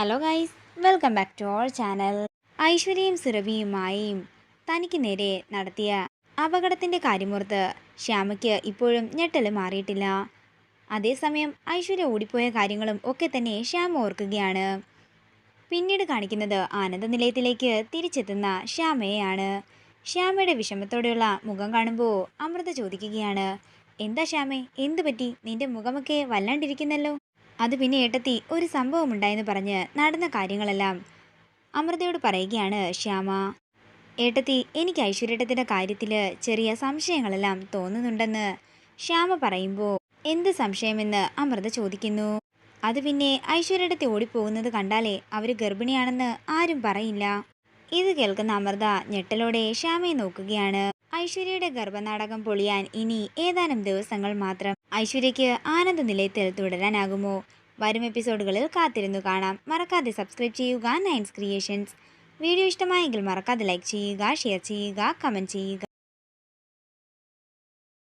Hello guys welcome back to our channel ഐശ്വര്യയും സുരഭിയുമായും തനിക്ക് നേരെ നടത്തിയ അപകടത്തിന്റെ കാര്യമോർത്ത് ശ്യാമയ്ക്ക് ഇപ്പോഴും ഞെട്ടൽ മാറിയിട്ടില്ല. അതേസമയം ഐശ്വര്യ ഓടിപ്പോയ കാര്യങ്ങളും ഒക്കെ തന്നെ ശ്യാമ ഓർക്കുകയാണ്. പിന്നീട് കാണിക്കുന്നത് ആനന്ദ നിലയത്തിലേക്ക് തിരിച്ചെത്തുന്ന ശ്യാമയെയാണ്. ശ്യാമയുടെ വിഷമത്തോടെയുള്ള മുഖം കാണുമ്പോൾ അമൃത ചോദിക്കുകയാണ് എന്താ ശ്യാമേ എന്തു പറ്റി നിന്റെ മുഖമൊക്കെ വല്ലാണ്ടിരിക്കുന്നല്ലോ. അത് പിന്നെ ഏട്ടത്തി ഒരു സംഭവം ഉണ്ടായെന്ന് പറഞ്ഞ് നടന്ന കാര്യങ്ങളെല്ലാം അമൃതയോട് പറയുകയാണ് ശ്യാമ. ഏട്ടത്തി എനിക്ക് ഐശ്വര്യേട്ടത്തിന്റെ കാര്യത്തിൽ ചെറിയ സംശയങ്ങളെല്ലാം തോന്നുന്നുണ്ടെന്ന് ശ്യാമ പറയുമ്പോൾ എന്ത് സംശയമെന്ന് അമൃത ചോദിക്കുന്നു. അത് പിന്നെ ഐശ്വര്യേട്ടത്തി ഓടിപ്പോകുന്നത് കണ്ടാലേ അവർ ഗർഭിണിയാണെന്ന് ആരും പറയില്ല. ഇത് കേൾക്കുന്ന അമൃത ഞെട്ടലോടെ ശ്യാമയെ നോക്കുകയാണ്. ഐശ്വര്യയുടെ ഗർഭനാടകം പൊളിയാൻ ഇനി ഏതാനും ദിവസങ്ങൾ മാത്രം. ഐശ്വര്യയ്ക്ക് ആനന്ദ നിലയത്തിൽ തുടരാനാകുമോ? വരും എപ്പിസോഡുകളിൽ കാത്തിരുന്നു കാണാം. മറക്കാതെ സബ്സ്ക്രൈബ് ചെയ്യുക നയൻസ് ക്രിയേഷൻസ് വീഡിയോ ഇഷ്ടമായെങ്കിൽ മറക്കാതെ ലൈക്ക് ചെയ്യുക ഷെയർ ചെയ്യുക കമന്റ് ചെയ്യുക.